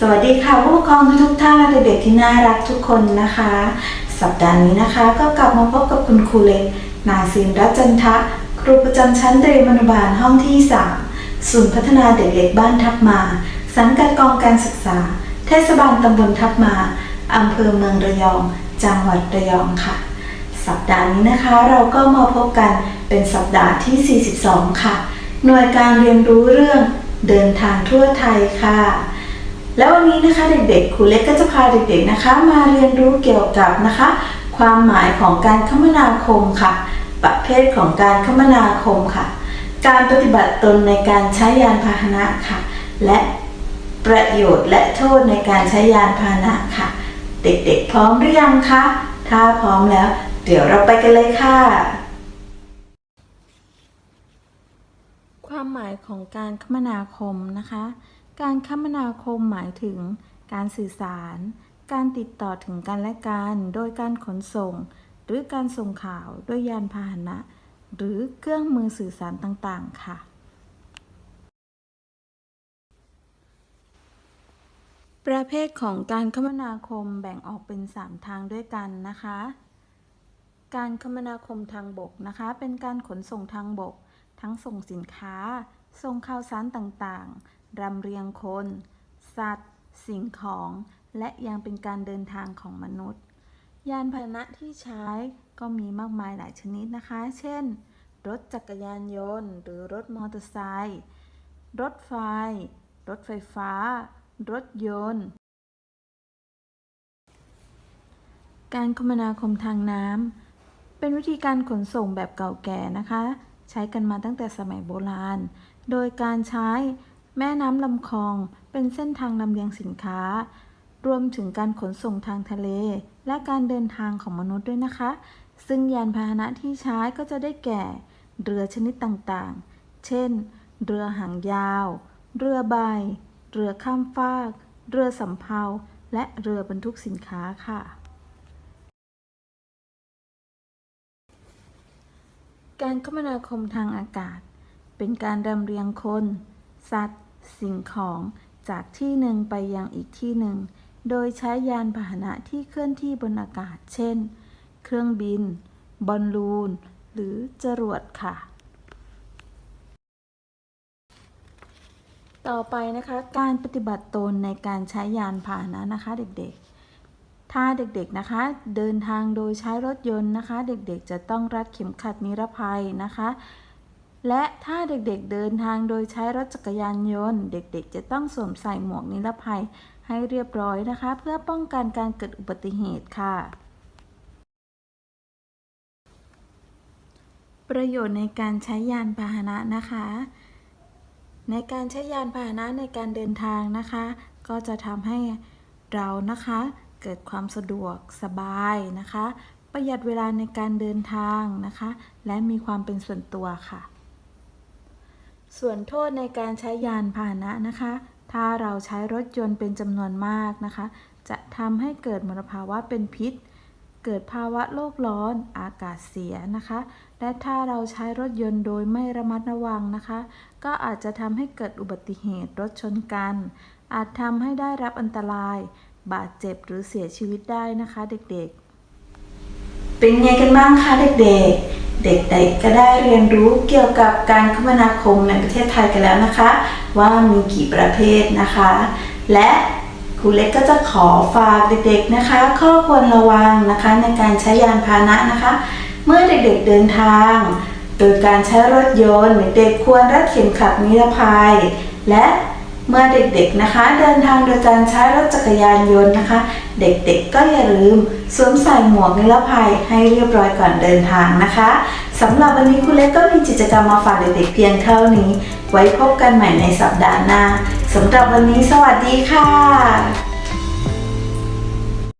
สวัสดีค่ะผู้ปกครองทุกท่านและเด็กๆที่น่ารักทุกคนนะคะ สัปดาห์นี้นะคะ ก็กลับมาพบกับคุณครูเล็กนาซินรัตจันทะ ครูประจำชั้นเตรียมอนุบาลห้องที่ 3 ศูนย์พัฒนาเด็กเล็กบ้านทับมา สังกัดกองการศึกษา เทศบาลตำบลทับมาอำเภอเมืองระยอง จังหวัดระยองค่ะ สัปดาห์นี้นะคะเราก็มาพบกันเป็นสัปดาห์ที่ 42 ค่ะ หน่วยการเรียนรู้เรื่องเดินทางทั่วไทยค่ะ แล้ววันนี้นะคะเด็กๆครูเล็กก็จะพาเด็กๆนะคะ มาเรียนรู้เกี่ยวกับนะคะ ความหมายของการคมนาคมค่ะ ประเภทของการคมนาคมค่ะ การปฏิบัติตนในการใช้ยานพาหนะค่ะ และประโยชน์และโทษในการใช้ยานพาหนะค่ะ เด็กๆ พร้อมหรือยังคะถ้าพร้อมแล้ว เดี๋ยวเราไปกันเลยค่ะ ความหมายของการคมนาคมนะคะ การคมนาคมหมายถึง การสื่อสาร การติดต่อถึงกันและกัน โดยการขนส่ง หรือการส่งข่าวด้วยยานพาหนะ หรือเครื่องมือสื่อสารต่างๆ ค่ะ ประเภทของการคมนาคมแบ่งออกเป็น 3 ทางด้วยกันนะคะ การคมนาคมทางบกนะคะ เป็นการขนส่งทางบก ทั้งส่งสินค้า ส่งข่าวสารต่างๆ รำเรียงคน สัตว์ สิ่งของ และยังเป็นการเดินทางของมนุษย์ ยานพาหนะที่ใช้ก็มีมากมายหลายชนิดนะคะ เช่น รถจักรยานยนต์ หรือรถมอเตอร์ไซค์ รถไฟ รถไฟฟ้า รถยนต์ การคมนาคมทางน้ำ เป็นวิธีการขนส่งแบบเก่าแก่นะคะ ใช้กันมาตั้งแต่สมัยโบราณ โดยการใช้ แม่น้ำลำคลองเป็นเส้นทางลำเลียงสินค้า รวมถึงการขนส่งทางทะเล และการเดินทางของมนุษย์ด้วยนะคะ ซึ่งยานพาหนะที่ใช้ก็จะได้แก่ เรือชนิดต่างๆ เช่น เรือหางยาว เรือใบ เรือข้ามฟาก เรือสำเภา และเรือบรรทุกสินค้าค่ะ การคมนาคมทางอากาศ เป็นการรำเรียงคน สัตว์ สิ่งของจากที่หนึ่งไปยังอีกที่หนึ่ง โดยใช้ยานพาหนะที่เคลื่อนที่บนอากาศ เช่น เครื่องบิน บอลลูน หรือจรวดค่ะ ต่อไปนะคะ การปฏิบัติตนในการใช้ยานพาหนะนะคะเด็กๆ ถ้าเด็กๆนะคะ เดินทางโดยใช้รถยนต์นะคะ เด็กๆ จะต้องรัดเข็มขัดนิรภัยนะคะ และถ้าเด็กๆเดินทางโดยใช้รถจักรยานยนต์ เด็กๆ จะต้องสวมใส่หมวกนิรภัยให้เรียบร้อยนะคะ เพื่อป้องกันการเกิดอุบัติเหตุค่ะ ประโยชน์ในการใช้ยานพาหนะนะคะ ในการใช้ยานพาหนะในการเดินทางนะคะ ก็จะทำให้เรานะคะเกิดความสะดวกสบายนะคะ ประหยัดเวลาในการเดินทางนะคะ และมีความเป็นส่วนตัวค่ะ ส่วนโทษในการใช้ยานพาหนะนะคะ ถ้าเราใช้รถยนต์เป็นจำนวนมากนะคะ จะทำให้เกิดมลภาวะเป็นพิษ เกิดภาวะโลกร้อนอากาศเสียนะคะ และถ้าเราใช้รถยนต์โดยไม่ระมัดระวังนะคะ ก็อาจจะทำให้เกิดอุบัติเหตุรถชนกัน อาจทำให้ได้รับอันตราย บาดเจ็บหรือเสียชีวิตได้นะคะ เด็กๆ เป็นไงกันบ้างคะเด็กๆ เด็กๆก็ได้เรียนรู้เกี่ยวกับการคมนาคมในประเทศไทยกันแล้วนะคะ ว่ามีกี่ประเภทนะคะ และครูเล็กก็จะขอฝากเด็กๆนะคะ ข้อควรระวังนะคะในการใช้ยานพาหนะนะคะ เมื่อเด็กๆเดินทาง โดยการใช้รถยนต์เด็กๆควรรัดเข็มขัดนิรภัย และเมื่อเด็กๆนะคะ เดินทางโดยการใช้รถจักรยานยนต์นะคะ เด็กๆก็อย่าลืมสวมใส่หมวกนิรภัยให้เรียบร้อยก่อนเดินทางนะคะสำหรับวันนี้คุณเล็กก็มีกิจกรรมมาฝากเด็กๆเพียงเท่านี้ ไว้พบกันใหม่ในสัปดาห์หน้าสำหรับวันนี้สวัสดีค่ะ